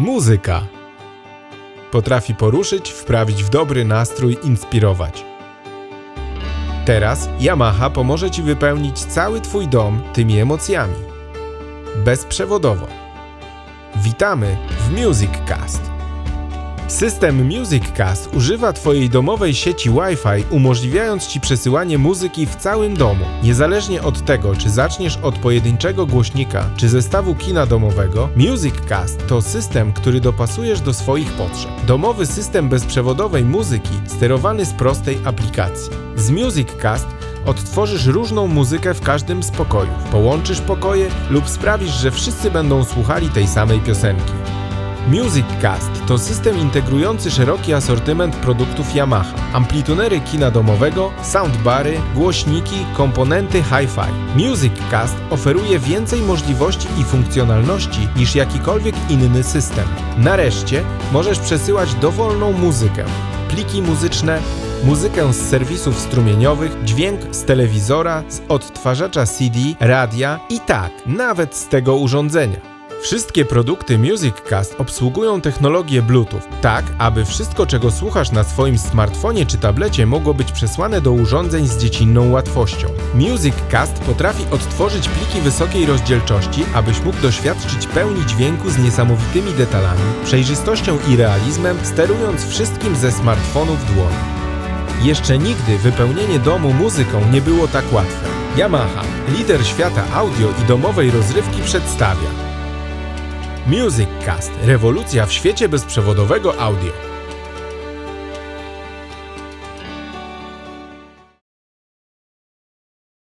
Muzyka. Potrafi poruszyć, wprawić w dobry nastrój, inspirować. Teraz Yamaha pomoże Ci wypełnić cały Twój dom tymi emocjami. Bezprzewodowo. Witamy w Music Cast. System Music Cast używa Twojej domowej sieci Wi-Fi, umożliwiając Ci przesyłanie muzyki w całym domu. Niezależnie od tego, czy zaczniesz od pojedynczego głośnika, czy zestawu kina domowego, Music Cast to system, który dopasujesz do swoich potrzeb. Domowy system bezprzewodowej muzyki sterowany z prostej aplikacji. Z Music Cast odtworzysz różną muzykę w każdym z pokojów, połączysz pokoje lub sprawisz, że wszyscy będą słuchali tej samej piosenki. Music Cast to system integrujący szeroki asortyment produktów Yamaha, amplitunery kina domowego, soundbary, głośniki, komponenty hi-fi. Music Cast oferuje więcej możliwości i funkcjonalności niż jakikolwiek inny system. Nareszcie możesz przesyłać dowolną muzykę, pliki muzyczne, muzykę z serwisów strumieniowych, dźwięk z telewizora, z odtwarzacza CD, radia i tak, nawet z tego urządzenia. Wszystkie produkty Music Cast obsługują technologię Bluetooth, tak aby wszystko, czego słuchasz na swoim smartfonie czy tablecie, mogło być przesłane do urządzeń z dziecinną łatwością. Music Cast potrafi odtworzyć pliki wysokiej rozdzielczości, abyś mógł doświadczyć pełni dźwięku z niesamowitymi detalami, przejrzystością i realizmem, sterując wszystkim ze smartfonu w dłoni. Jeszcze nigdy wypełnienie domu muzyką nie było tak łatwe. Yamaha, lider świata audio i domowej rozrywki przedstawia Music Cast. Rewolucja w świecie bezprzewodowego audio.